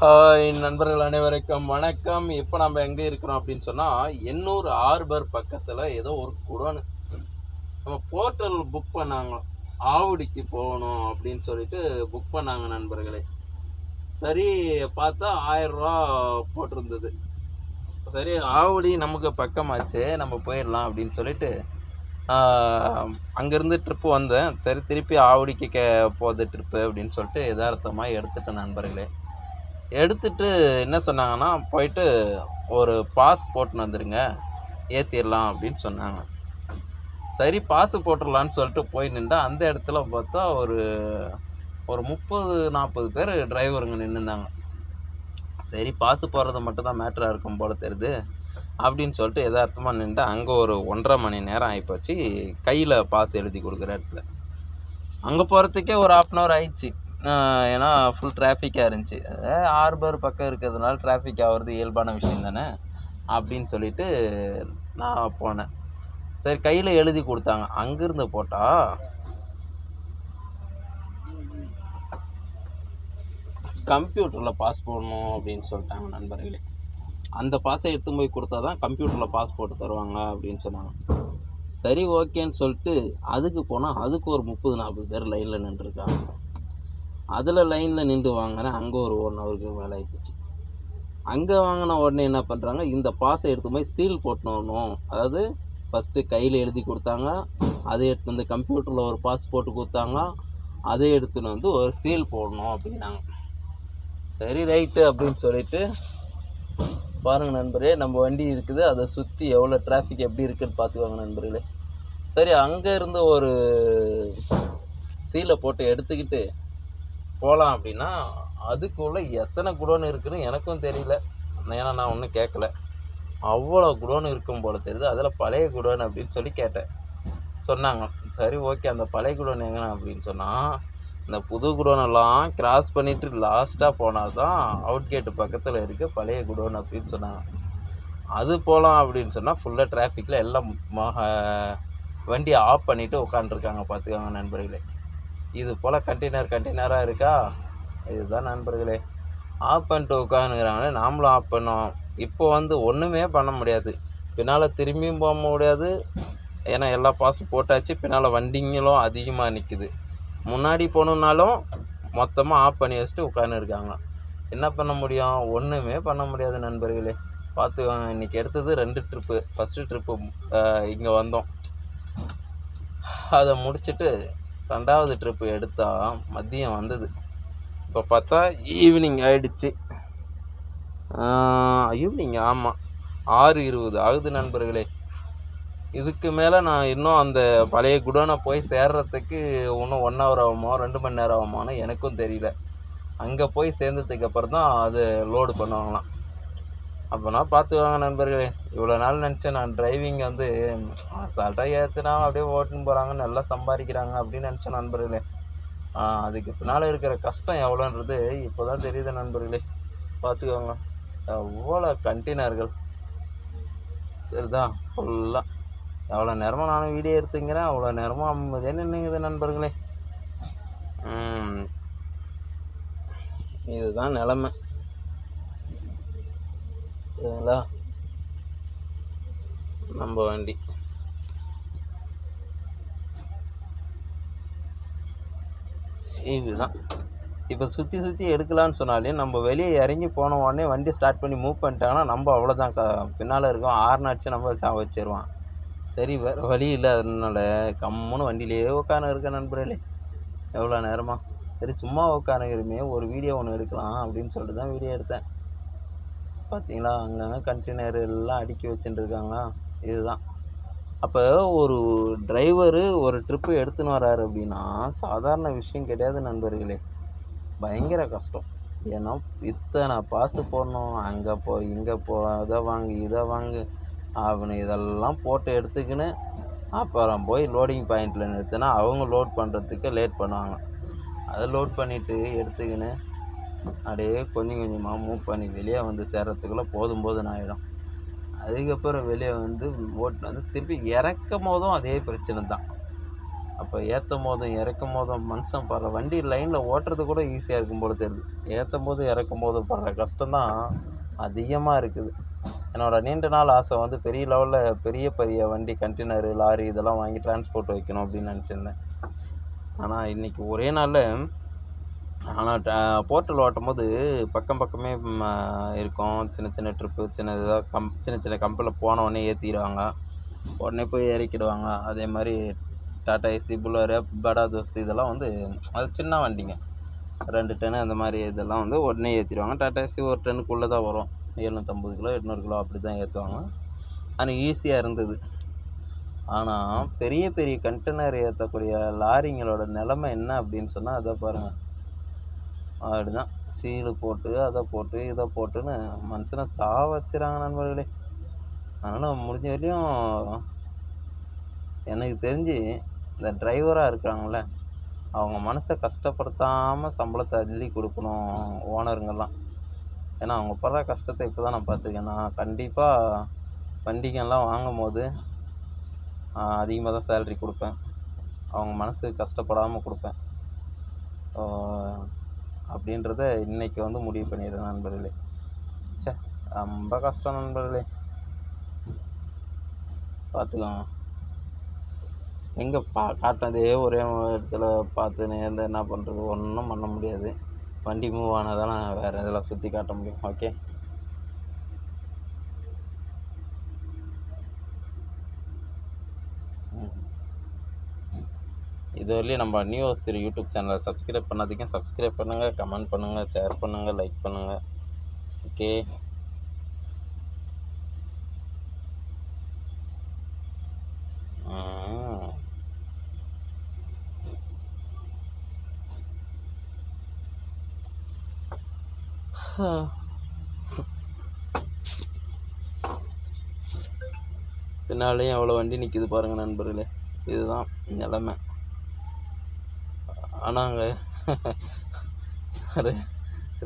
Hi நண்பர்கள் அனைவருக்கும் வணக்கம். இப்போ நம்ம எங்கே இருக்கிறோம் அப்படின்னு சொன்னால் எண்ணூர் ஆர்பர் பக்கத்தில் ஏதோ ஒரு குடோனு. நம்ம போர்ட்டல் புக் பண்ணாங்க. ஆவடிக்கு போகணும் அப்படின்னு சொல்லிட்டு புக் பண்ணாங்க நண்பர்களே. சரி பார்த்தா ஆயிரரூவா போட்டிருந்தது. சரி ஆவடி நமக்கு பக்கமாச்சு நம்ம போயிடலாம் அப்படின்னு சொல்லிட்டு அங்கேருந்து ட்ரிப்பு வந்தேன். சரி திருப்பி ஆவடிக்கு கே போகுது ட்ரிப்பு அப்படின்னு சொல்லிட்டு யதார்த்தமாக எடுத்துட்டேன் நண்பர்களே. எடுத்துட்டு என்ன சொன்னாங்கன்னா போயிட்டு ஒரு பாஸ் போட்டுன்னு வந்துடுங்க ஏற்றிடலாம் அப்படின்னு சொன்னாங்க. சரி பாஸு போட்டுடலான்னு சொல்லிட்டு போய் நின்றா அந்த இடத்துல பார்த்தா ஒரு ஒரு முப்பது நாற்பது பேர் டிரைவருங்க நின்றுந்தாங்க சரி பாஸு போடுறது மட்டும்தான் மேட்ராக மேட்டராக இருக்கும் போல தெரியுது அப்படின்னு சொல்லிட்டு எதார்த்தமாக நின்று அங்கே ஒரு ஒன்றரை மணி நேரம் ஆகிப்போச்சு கையில் பாஸ் எழுதி கொடுக்குற இடத்துல. அங்கே போகிறதுக்கே ஒரு ஆஃப் அன் ஹவர் ஆயிடுச்சு. ஏன்னா ஃபுல் டிராஃபிக்காக இருந்துச்சு. ஹார்பர் பக்கம் இருக்கிறதுனால டிராஃபிக் ஆகிறது இயல்பான விஷயம் தானே? அப்படின்னு சொல்லிட்டு நான் போனேன். சரி கையில் எழுதி கொடுத்தாங்க. அங்கேருந்து போட்டால் கம்ப்யூட்டரில் பாஸ் போடணும் அப்படின்னு சொல்லிட்டாங்க நண்பர்களே. அந்த பாஸை எடுத்து போய் கொடுத்தா தான் கம்ப்யூட்டரில் பாஸ் போட்டு தருவாங்க அப்படின்னு சொன்னாங்க. சரி ஓகேன்னு சொல்லிட்டு அதுக்கு போனால் அதுக்கு ஒரு முப்பது நாற்பது பேர் லைனில் நின்றுருக்காங்க. அதில் லைனில் நின்று வாங்கினேன் அங்கே ஒரு ஒன் ஹவருக்கு மேலே ஆகிப்போச்சு அங்கே வாங்கின உடனே என்ன பண்ணுறாங்க இந்த பாஸை எடுத்து போய் சீல் போட்டணும் அதாவது ஃபஸ்ட்டு கையில் எழுதி கொடுத்தாங்க. அதை எடுத்து வந்து கம்ப்யூட்டரில் ஒரு பாஸ் போட்டு கொடுத்தாங்க. அதை எடுத்துன்னு வந்து ஒரு சீல் போடணும் அப்படின்னாங்க. சரி ரைட்டு அப்படின்னு சொல்லிட்டு பாருங்கள் நண்பரே நம்ம வண்டி இருக்குது. அதை சுற்றி எவ்வளோ டிராஃபிக் எப்படி இருக்குன்னு பார்த்துக்கோங்க நண்பர்களே. சரி அங்கே இருந்து ஒரு சீலை போட்டு எடுத்துக்கிட்டு போகலாம் அப்படின்னா அதுக்குள்ளே எத்தனை குடோன் இருக்குன்னு எனக்கும் தெரியல. ஏன்னா நான் ஒன்றும் கேட்கல அவ்வளோ குடோன் இருக்கும் போல் தெரியுது. அதில் பழைய குடோன் அப்படின்னு சொல்லி கேட்டேன். சொன்னாங்க. சரி ஓகே. அந்த பழைய குடோன் எங்கண்ணா அப்படின்னு சொன்னால் இந்த புது குடோனெல்லாம் கிராஸ் பண்ணிவிட்டு லாஸ்ட்டாக போனால் தான் அவுட் கேட்டு பக்கத்தில் இருக்க பழைய குடோன் அப்படின்னு சொன்னாங்க. அது போகலாம் அப்படின்னு சொன்னால் ஃபுல்லாக டிராஃபிக்கில் எல்லாம் வண்டி ஆஃப் பண்ணிவிட்டு உட்காந்துருக்காங்க பார்த்துக்காங்க நண்பர்களே. இது போல் கண்டெய்னர் கண்டெய்னராக இருக்கா? இதுதான் நண்பர்களே. ஆஃப் பண்ணிட்டு உட்காந்துக்கிறாங்களே நாமளும் ஆஃப் பண்ணோம் இப்போ வந்து ஒன்றுமே பண்ண முடியாது. பின்னால் திரும்பியும் போக முடியாது. ஏன்னா எல்லா பாஸும் போட்டாச்சு. பின்னால் வண்டிங்களும் அதிகமாக நிற்கிது முன்னாடி போகணுன்னாலும் மொத்தமாக ஆஃப் பண்ணி வச்சுட்டு உட்காந்துருக்காங்க என்ன பண்ண முடியும்? ஒன்றுமே பண்ண முடியாது நண்பர்களே. பார்த்துக்கோங்க இன்றைக்கி எடுத்தது ரெண்டு ட்ரிப்பு ஃபஸ்ட்டு ட்ரிப்பு இங்கே வந்தோம். அதை முடிச்சுட்டு ரெண்டாவது ட்ரிப்பு எடுத்தால் மதியம் வந்தது. இப்போ பார்த்தா ஈவினிங் ஆயிடுச்சு. ஈவினிங் ஆமாம் ஆறு இருபது. ஆகுது நண்பர்களே. இதுக்கு மேலே நான் இன்னும் அந்த பழைய குடோனை போய் சேர்றதுக்கு இன்னும் ஒன் ஹவர் ஆகுமோ ரெண்டு மணி நேரம் ஆகுமோன்னு எனக்கும் தெரியல. அங்கே போய் சேர்ந்ததுக்கு அப்புறம் தான் அது லோடு பண்ணுவாங்களாம். அப்போனா பார்த்துவாங்க நண்பர்களே. இவ்வளோ நாள் நினச்சேன் நான் டிரைவிங் வந்து அசால்ட்டாக ஏற்றுனா அப்படியே ஓட்டுன்னு போகிறாங்க நல்லா சம்பாதிக்கிறாங்க அப்படின்னு நினச்சேன் நண்பர்களே. அதுக்கு பின்னால் இருக்கிற கஷ்டம் எவ்வளோன்றது இப்போ தான் தெரியுது நண்பர்களே. பார்த்துக்கோங்க. எவ்வளோ கண்டெய்னர்கள் சரிதா? ஃபுல்லாக எவ்வளோ நேரமாக நானும் வீடியோ எடுத்துங்கிறேன் அவ்வளோ நேரமாக அமைதியாக நின்றுங்குது நண்பர்களே. இதுதான் நிலமை. சரிங்களா நம்ம வண்டி. இதுதான். இப்போ சுற்றி சுற்றி எடுக்கலான்னு சொன்னாலே நம்ம வெளியே இறங்கி போன உடனே வண்டி ஸ்டார்ட் பண்ணி மூவ் பண்ணிட்டாங்கன்னா நம்ம அவ்வளோதான் க பின்னால் இருக்கோம் ஆறுனு அடிச்சு நம்ம சா வச்சிருவான். சரி வேறு வழி இல்லை அதனால கம்முன்னு வண்டியிலேயே உட்காந்து இருக்க நண்பர்களே. எவ்வளோ நேரமா? சரி சும்மா உட்காந்துக்கிறமே ஒரு வீடியோ ஒன்று எடுக்கலாம் அப்படின்னு சொல்லிட்டு தான் வீடியோ எடுத்தேன். பார்த்தீங்களா அங்கங்கே கண்டெய்னர் எல்லாம் அடுக்கி வச்சுட்டுருக்காங்களா இதுதான். அப்போ ஒரு டிரைவரு ஒரு ட்ரிப்பு எடுத்துன்னு வராரு அப்படின்னா சாதாரண விஷயம் கிடையாது நண்பர்களே. பயங்கர கஷ்டம். ஏன்னா இத்தனை பாசு போடணும். அங்கே போ இங்கே போ அதை வாங்கு இதை வாங்கு. அவனு இதெல்லாம் போட்டு எடுத்துக்கின்னு அப்புறம் போய் லோடிங் பாயிண்டில் நிறுத்தினா அவங்க லோட் பண்ணுறதுக்கு லேட் பண்ணுவாங்க. அதை லோட் பண்ணிவிட்டு எடுத்துக்கின்னு அப்படியே கொஞ்சம் கொஞ்சமாக மூவ் பண்ணி வெளியே வந்து சேர்றதுக்குள்ளே போதும் போதுன்னு ஆகிடும் அதுக்கப்புறம் வெளியே வந்து ஓட்டு வந்து திருப்பி இறக்கும் போதும் அதே பிரச்சனை தான். அப்போ ஏற்றும் போதும் இறக்கும் போதும் மனுஷன் படுற வண்டி லைனில் ஓட்டுறது கூட ஈஸியாக இருக்கும் போல தெரியுது. ஏற்றும் போது இறக்கும் போது படுற கஷ்டம் தான் அதிகமாக இருக்குது. என்னோடய நீண்ட நாள் ஆசை வந்து பெரிய லெவலில் பெரிய பெரிய வண்டி கண்டெய்னரு லாரி இதெல்லாம் வாங்கி டிரான்ஸ்போர்ட் வைக்கணும் அப்படின்னு நினச்சிருந்தேன். ஆனால் இன்றைக்கி ஒரே நாளில் ஆனால் போர்ட்டல் ஓட்டும் போது பக்கம் பக்கமே இருக்கும். சின்ன சின்ன ட்ரிப்பு சின்ன இதாக கம் சின்ன சின்ன கம்பில் போன உடனே ஏற்றிடுவாங்க உடனே போய் இறக்கிடுவாங்க அதே மாதிரி டாடா ஏசி புல்லரு படா தோஸ்து இதெல்லாம் வந்து அது சின்ன வண்டிங்க. ரெண்டு டன்னு அந்த மாதிரி இதெல்லாம் வந்து உடனே ஏற்றிடுவாங்க டாடா ஏசி ஒரு டன்னுக்குள்ளே தான் வரும். எழுநூற்றம்பது கிலோ எட்நூறு கிலோ அப்படி தான் ஏற்றுவாங்க ஆனால் ஈஸியாக இருந்தது. ஆனால் பெரிய பெரிய கண்டெய்னர் ஏற்றக்கூடிய லாரிங்களோட நிலமை என்ன அப்படின்னு சொன்னால் அதை பாருங்கள் அப்படி தான் சீலு போட்டு அதை போட்டு இதை போட்டுன்னு மனுஷனை சாவ வச்சுறாங்க நண்பர்களே. அதனால் முடிஞ்ச வரையும் எனக்கு தெரிஞ்சு இந்த டிரைவராக இருக்கிறாங்கள்ல அவங்க மனசை கஷ்டப்படுத்தாமல் சம்பளத்தை அள்ளி கொடுக்கணும் ஓனருங்கெல்லாம். ஏன்னா அவங்க படுற கஷ்டத்தை இப்போ தான் நான் பார்த்துருக்கேன். நான் கண்டிப்பாக வண்டிங்கெல்லாம் வாங்கும் போது அதிகமாக தான் சேல்ரி கொடுப்பேன். அவங்க மனசு கஷ்டப்படாமல் கொடுப்பேன். அப்படின்றத இன்றைக்கி வந்து முடிவு பண்ணிடுறேன் நண்பர்களே. சே ரொம்ப கஷ்டம் நண்பர்களே. பார்த்துக்கோங்க எங்கே பா காட்டினதே ஒரே இடத்துல பார்த்து நேர்ந்து என்ன பண்ணுறது ஒன்றும் பண்ண முடியாது. வண்டி மூவ் ஆனால் வேறு இதில் சுற்றி காட்ட முடியும். ஓகே இது நம்ம நியூஸ் திரு யூடியூப் சேனலை சப்ஸ்கிரைப் பண்ணாதீங்க. சப்ஸ்கிரைப் பண்ணுங்கள் கமெண்ட் பண்ணுங்கள் ஷேர் பண்ணுங்கள் லைக் பண்ணுங்கள் ஓகே பின்னாலேயும் எவ்வளோ வண்டி நிற்கிது பாருங்கள் நண்பர்களே. இதுதான் நிலமை. ஆனாங்க.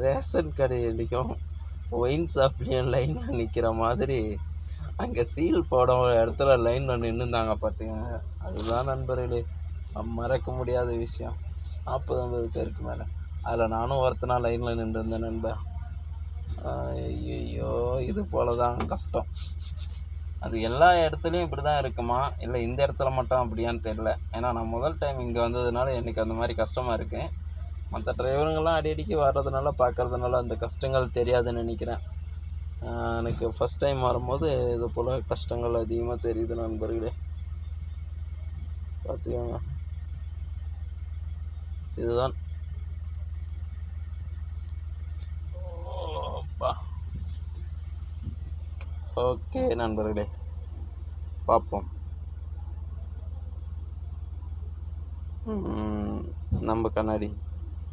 ரேஷன் கடையிலையும் ஒயின் ஷாப்லேயும் லைனில் நிற்கிற மாதிரி அங்கே சீல் போட இடத்துல லைனில் நின்றுந்தாங்க பார்த்தீங்க அதுதான் நண்பர்களே மறக்க முடியாத விஷயம். நாற்பது ஐம்பது பேருக்கு மேலே. அதில் நானும் ஒருத்தனா லைனில் நின்றுருந்தேன் நண்பன் ஐயோ இது போல தான் கஷ்டம். அது எல்லா இடத்துலையும் இப்படி தான் இருக்குமா? இல்லை இந்த இடத்துல மட்டும் அப்படியான்னு தெரில ஏன்னா நான் முதல் டைம் இங்கே வந்ததுனால எனக்கு அந்த மாதிரி கஷ்டமாக இருக்குது மற்ற டிரைவருங்கெல்லாம் அடிக்கடிக்கு வர்றதுனால பார்க்கறதுனால அந்த கஷ்டங்கள் தெரியாதுன்னு நினைக்கிறேன். எனக்கு ஃபஸ்ட் டைம் வரும்போது இது போல் கஷ்டங்கள் அதிகமாக தெரியுது நண்பர்களே. பார்த்துக்கோங்க இதுதான். அப்பா. ஓகே நண்பர்களே பார்ப்போம். நம்ம கண்ணாடி.